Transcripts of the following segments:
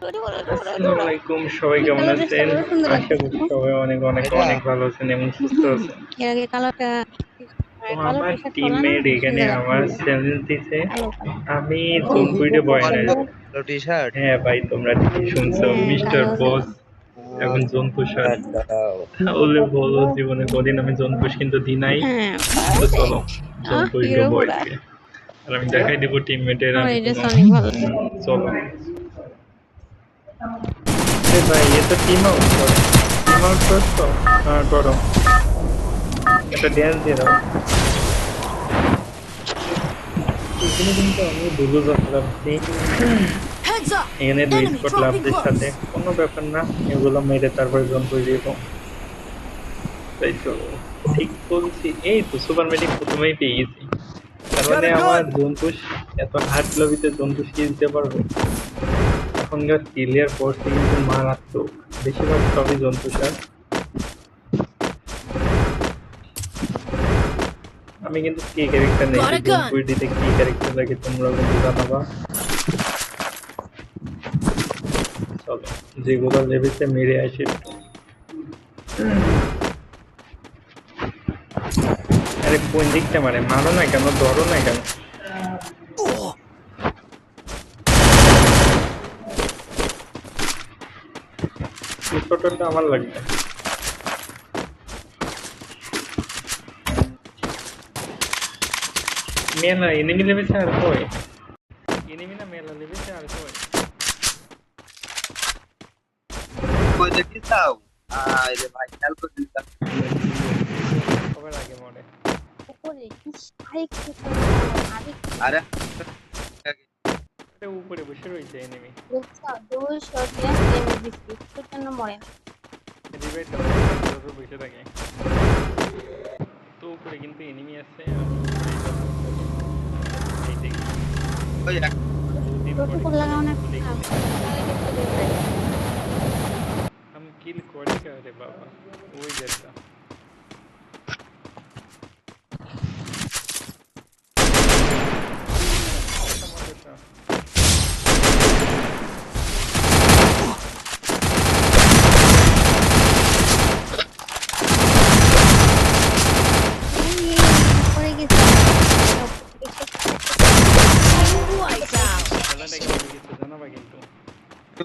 আসসালামু আলাইকুম সবাই কেমন আছেন? আশা করি সবাই অনেক অনেক অনেক ভালো আছেন এবং সুস্থ আছেন। এর আগে কালোটা আমার টিমমেট এখানে আমার চ্যালেঞ্জ দিছে। আমি টি শার্ট হ্যাঁ ভাই তোমরা ঠিকই শুনছো। মিস্টার বস এখন জোনপুর স্যার তাহলে বলো জীবনে কদিন আমি জোনপুর কিন্তু দিই নাই। হ্যাঁ তো চলো বয়কে আর আমি দেখাই দিব টিমমেটের আমার হ্যাঁ! এখানে. সাথে। কোনো ব্যাপার না এগুলো মেরে তারপরে জন করে দিব। তাই তো ঠিক বলছি। এই তো সুপার মেডিক প্রথমেই পেয়ে গেছি। তার মানে আমার জন্তুষ এত হার্ড লবিতে জন্তুষ কি দিতে পারবে? এখনকার পড়ছে কিন্তু মারাত্মক। বেশিরভাগ সবই জন্তুষ আর আমি কিন্তু কি ক্যারেক্টার নেই. জন্তুইটিতে কি ক্যারেক্টার লাগে তোমরা কিন্তু জানাবা চলো যেগুলো লেভেলতে মেরে আসে। আরে কোন দিকটা মারে? মারো না কেন? ধরো না কেন? ছোটটা আমার লাগবে মেলা এনিমি লেভেলছে আর কই এনিমি না মেলা লেভেলছে আর কই কই দেখি চাও আই রে ভাই খেয়াল করে দিলাম সবার আগে মরে উপরে ইস, আরেকটু আরেকটু আরে আরে উপরে বসে রয়েছে এনিমি দেখছো দুই শট দিয়ে ড্যামেজ দিচ্ছি তোর জন্য মরে না রিভাইভ দাও বসে থাকে তো উপরে কিন্তু এনিমি আছে এই দেখি ওই এক দুদিন তোর টুকুর লাগাও না দেখি। হ্যাঁ। আমি কিল করি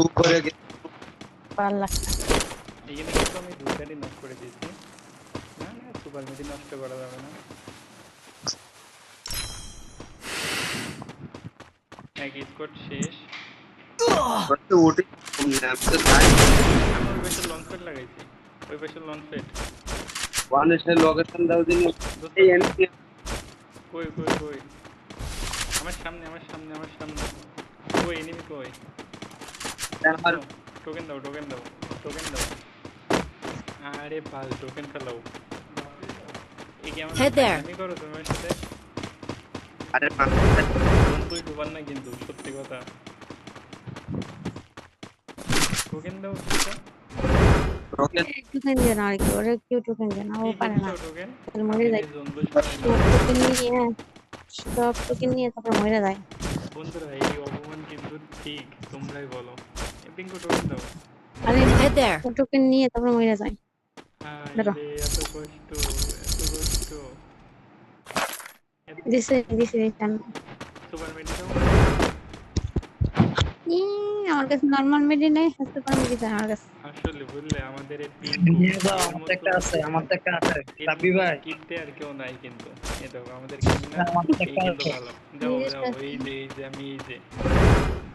উপরে গে- ভালো লাগছে এখানে কিন্তু আমি দুটারই নক করে দিয়েছি। না না সুপার মেডি নষ্ট করা যাবে না। এক স্কোর শেষ। করতে উঠে ন্যাপতে তাই আমি ওই পাশে লঞ্চ প্যাড লাগাইছি। ওই পাশে লঞ্চ প্যাড ওয়ানের লোকেশন দাও দিন এই এনপি কই কই কই? আমার সামনে আমার সামনে আমার সামনে। কই এনিমি কই? আমার টোকেন দাও টোকেন দাও টোকেন দাও আরে পাল টোকেন ফেলাও এই কেমন Head there. আমি করো তোমার সাথে আরে তুই ডুবার না কিন্তু সত্যি কথা টোকেন দাও রকেট টোকেন দিয়ে না আর কি ওরা কেউ টোকেন দেয় না ও পারে না টোকেন তাহলে মরে যায় টোকেন নিয়ে সব টোকেন নিয়ে তারপর মরে যায় বন্ধুরা এই অপমান কিন্তু ঠিক তোমরাই বলো পিঙ্কু টোকেন দাও আরে Head there! টোকেন নিয়ে তারপর মরে যায়। দাঁড়াও। এত কষ্ট এত কষ্ট। দিছে দিছে দিছে সুপার মেডি দাও আমার কাছে নর্মাল মেডি নেই হাসতে মেডি চাই আমার কাছে। আসলে বুঝলে আমাদের এই নিয়ে যাও আমার একটা আছে আমার একটা আছে সাবি ভাই। কিনতে আর কেউ নাই কিন্তু। এ দেখো আমাদের কিনা আমার একটা আছে। দাও দাও কাছে। এই যে এই যে আমি এই যে।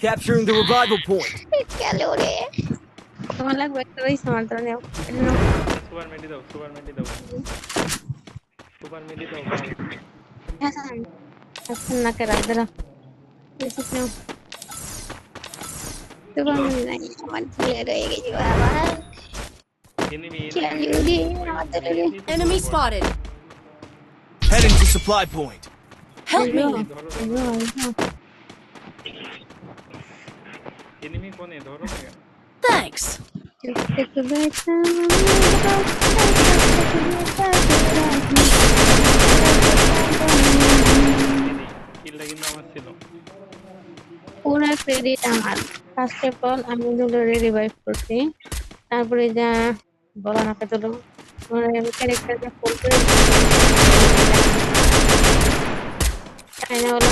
Capturing the revival point. গেল রে তোমার লাগবে একটা রইছে আমার তো নেও এটা নাও। সুপার মেডি দাও সুপার মেডি দাও সুপার মেডি দাও হাসান হাসান না কে রাখ দেরা এসে নাও তোমার মনে নাই আমার ছেলে রয়ে গেছে বাবা এনিমি চিরালি উড়ি আমাদের উড়ি Enemy spotted. Heading to supply point. Help me. Enemy কোনে ধরো না কেন? Thanks. কিলটা কিন্তু আমার ছিল পুরা ক্রেডিট আমার। ফার্স্ট অফ অল আমি দুটোরে রিভাইভ করছি। তারপরে যা বলা না পেতো মানে আমি ক্যারেক্টারটা ফুল করে তাই না হলো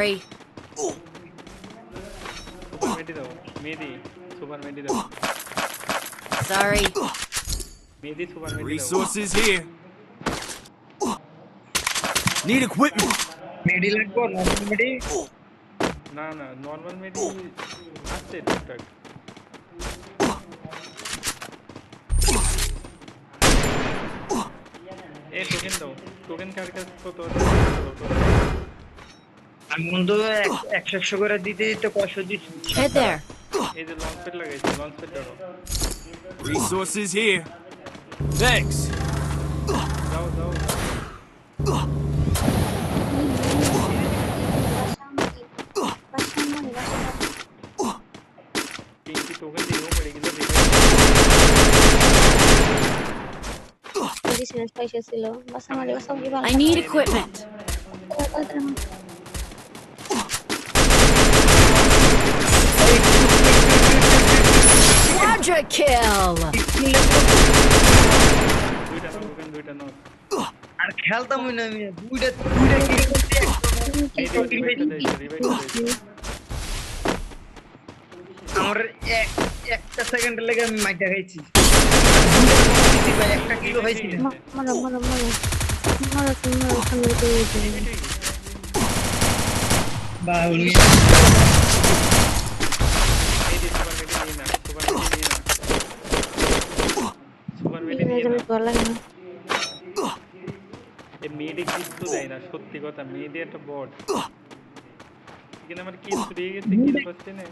sorry. Sorry. Resources here. Need equipment. मेडी लग को नॉर्मल मेडी ना ना नॉर्मल मेडी आज से तक ए टोकन दो टोकन काट कर तो तो আমি বন্ধু এক- একশো একশো করে দিতে দিতে কয়শো দিচ্ছি Head there. এই যে লঞ্চ প্যাড লাগাইছি লঞ্চ প্যাড ধরো Resources here. Thanks. যাও যাও তিনটি টোকেন দিব পড়ে গেলে দেখে পয়সা ছিল বাস আমার বাস আমার ভালো I need equipment. Quadra kill. আর খেলতাম না আমি দুইটা দুইটা কিল করতে আমার এক- একটা সেকেন্ডের লেগে আমি মাইটা খাইছি। একটা কিলো হয়েছিল। মারো মারো মারো। মারো তুমি মারো সামনে দিয়ে দিবে বা উনি এই যে সুপার মেডি নিয়ে না সুপার মেডি নিয়ে না সুপার মেডি নিয়ে না ভালো মেয়েডে কিচ্ছু দেয় না, সত্যি কথা মেয়েদের একটা বট। কিন্তু আমার কিল দিয়ে গেছে কিল হচ্ছে না?